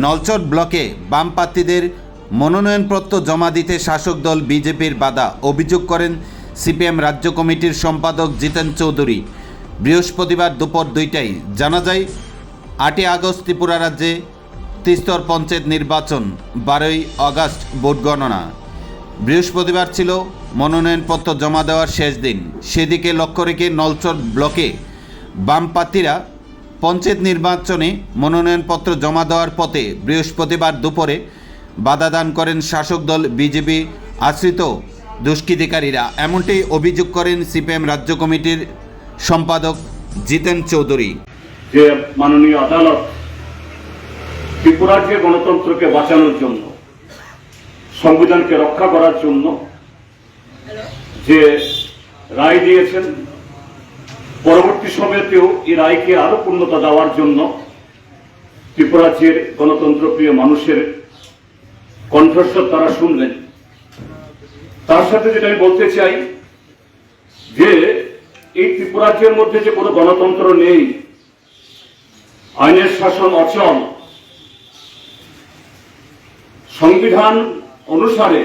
নলচর ব্লকে বাম প্রার্থীদের মনোনয়নপত্র জমা দিতে শাসক দল বিজেপির বাধা অভিযোগ করেন সিপিএম রাজ্য কমিটির সম্পাদক জিতেন চৌধুরী। বৃহস্পতিবার দুপুর দুইটায় জানা যায়, আটই আগস্ট ত্রিপুরা রাজ্যে তিস্তর পঞ্চায়েত নির্বাচন, বারোই আগস্ট ভোট গণনা। বৃহস্পতিবার ছিল মনোনয়নপত্র জমা দেওয়ার শেষ দিন। সেদিকে লক্ষ্য রেখে নলচর ব্লকে বাম প্রার্থীরা পঞ্চায়েত নির্বাচনে মনোনয়নপত্র জমা দেওয়ার পথে বৃহস্পতিবার দুপুরে বাধা দান করেন শাসক দল বিজেপি আশ্রিত দুষ্কৃতিকারীরা। এমনটাই অভিযোগ করেন সিপিএম রাজ্য কমিটির সম্পাদক জিতেন চৌধুরী। যে মাননীয় আদালত ত্রিপুরার যে গণতন্ত্রকে বাঁচানোর জন্য, সংবিধানকে রক্ষা করার জন্য যে রায় দিয়েছেন পরবর্তী সময়তেও এই রায়কে আরও পূর্ণতা দেওয়ার জন্য ত্রিপুরাজ্যের গণতন্ত্রপ্রিয় মানুষের কণ্ঠস্বর তারা শুনলেন। তার সাথে যেটা আমি বলতে চাই যে, এই ত্রিপুরাজ্যের মধ্যে যে কোনো গণতন্ত্র নেই, আইনের শাসন অচল, সংবিধান অনুসারে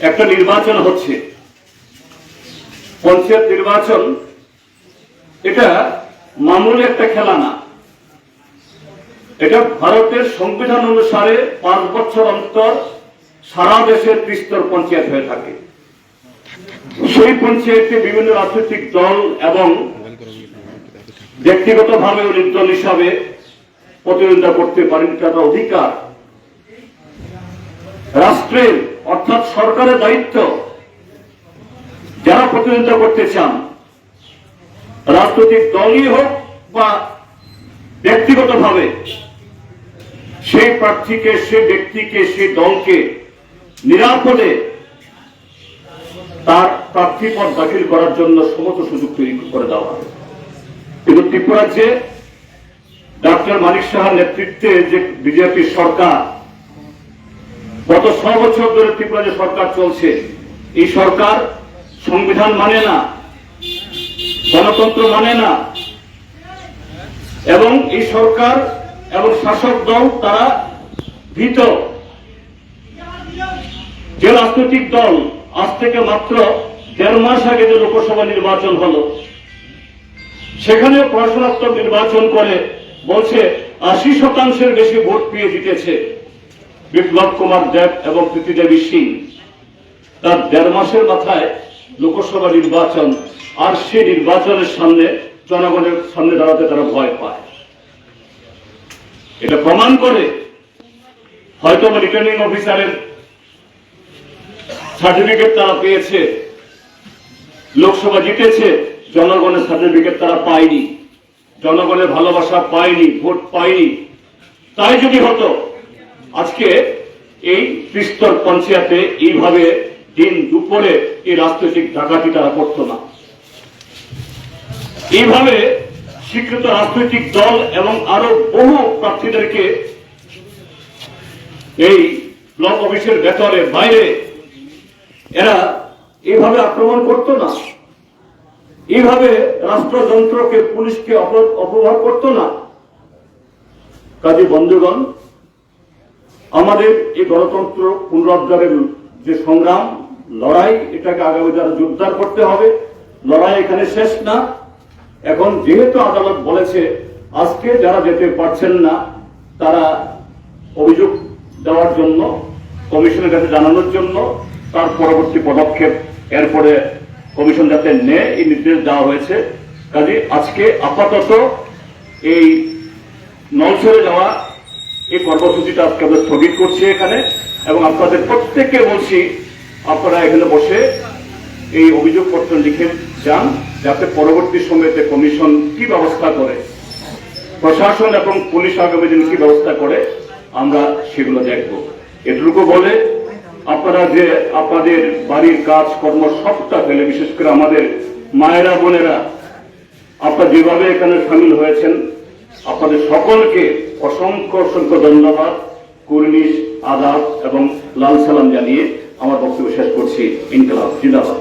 একটা নির্বাচন হচ্ছে। পঞ্চায়েত নির্বাচন এটা মামুলি একটা খেলা না এটা ভারতের সংবিধান অনুসারে পাঁচ বছর অন্তর সারা দেশে ত্রিস্তর পঞ্চায়েত হয়ে থাকে। সেই পঞ্চায়েতে বিভিন্ন রাজনৈতিক দল এবং ব্যক্তিগতভাবে নির্দল হিসাবে প্রতিদ্বন্দ্বিতা করতে পারেন তাদের অধিকার। রাষ্ট্রের অর্থাৎ সরকারের দায়িত্ব, যারা প্রতিদ্বন্দ্বিতা করতে চান রাজনৈতিক দলই হোক বা ব্যক্তিগতভাবে সেই প্রার্থীকে, সে ব্যক্তিকে সেই দলকে নিরাপদে তার প্রার্থীপদ দাখিল করার জন্য সমস্ত সুযোগ তৈরি করে দেওয়া কিন্তু ত্রিপুরাজ্যে ডাক্তার মানিক সাহার নেতৃত্বে যে বিজেপি সরকার, গত ছ বছর ধরে ত্রিপুরা যে সরকার চলছে। এই সরকার সংবিধান মানে না গণতন্ত্র মানে না। এবং এই সরকার এবং শাসক দল তারা ভীত। যে রাজনৈতিক দল আজ থেকে মাত্র দেড় মাস আগে যে লোকসভা নির্বাচন হলো সেখানে পড়াশোনাত্মক নির্বাচন করে বলছে আশি শতাংশের বেশি ভোট পেয়ে জিতেছে বিপ্লব কুমার দেব এবং প্রীতিদেবী সিং। তার দেড় মাসের মাথায় লোকসভা নির্বাচন আর সে নির্বাচনের সামনে জনগণের সামনে দাঁড়াতে তারা ভয় পায়। এটা প্রমাণ করে হয়তো রিটার্নিং অফিসারের সার্টিফিকেট তারা পেয়েছে, লোকসভা জিতেছে, জনগণের সার্টিফিকেট তারা পায়নি, জনগণের ভালোবাসা পায়নি, ভোট পায়নি। তাই যদি হতো, আজকে এই ত্রিস্তর পঞ্চায়েতে এইভাবে দিন দুপুরে এই রাজনৈতিক ডাকাতি তারা করতো না। এইভাবে স্বীকৃত রাজনৈতিক দল এবং আরও বহু প্রার্থীদেরকে এই ব্লক অফিসের ভেতরে, বাইরে, এরা এইভাবে আক্রমণ করতো না। এইভাবে রাষ্ট্রযন্ত্রকে, পুলিশকে অপ- অপব্যবহার করতো না। কাজে বন্ধুগণ, আমাদের এই গণতন্ত্র পুনরুদ্ধারের যে সংগ্রাম লড়াই এটাকে আগামী যারা জোরদার করতে হবে, লড়াই এখানে শেষ না। এখন যেহেতু আদালত বলেছে, আজকে যারা যেতে পারছেন না, তারা অভিযোগ দেওয়ার জন্য, কমিশনের কাছে জানানোর জন্য, তার পরবর্তী পদক্ষেপ এরপরে কমিশন যাতে নেয়, এই নির্দেশ দেওয়া হয়েছে। কাজে আজকে আপাতত এই নলছড়ে যাওয়া, এই কর্মসূচিটা আজকে আমরা স্থগিত করছি এখানে। এবং আপনাদের প্রত্যেককে বলছি আপনারা এখানে বসে এই অভিযোগপত্র লিখে যান, যাতে পরবর্তী সময়তে কমিশন কি ব্যবস্থা করে, প্রশাসন এবং পুলিশ আগামী দিন কি ব্যবস্থা করে, আমরা সেগুলো দেখব। এটুকু বলে, আপনারা যে আপনাদের বাড়ির কাজ, কর্ম সবটা ফেলে, বিশেষ করে আমাদের মায়েরা, বোনেরা, আপনারা যেভাবে এখানে সামিল হয়েছেন, আপনাদের সকলকে অসংখ্য অসংখ্য ধন্যবাদ, কুর্নিশ, আদাব এবং লাল সালাম জানিয়ে আমার বক্তব্য শেষ করছি ইনকলাব জিন্দাবাদ।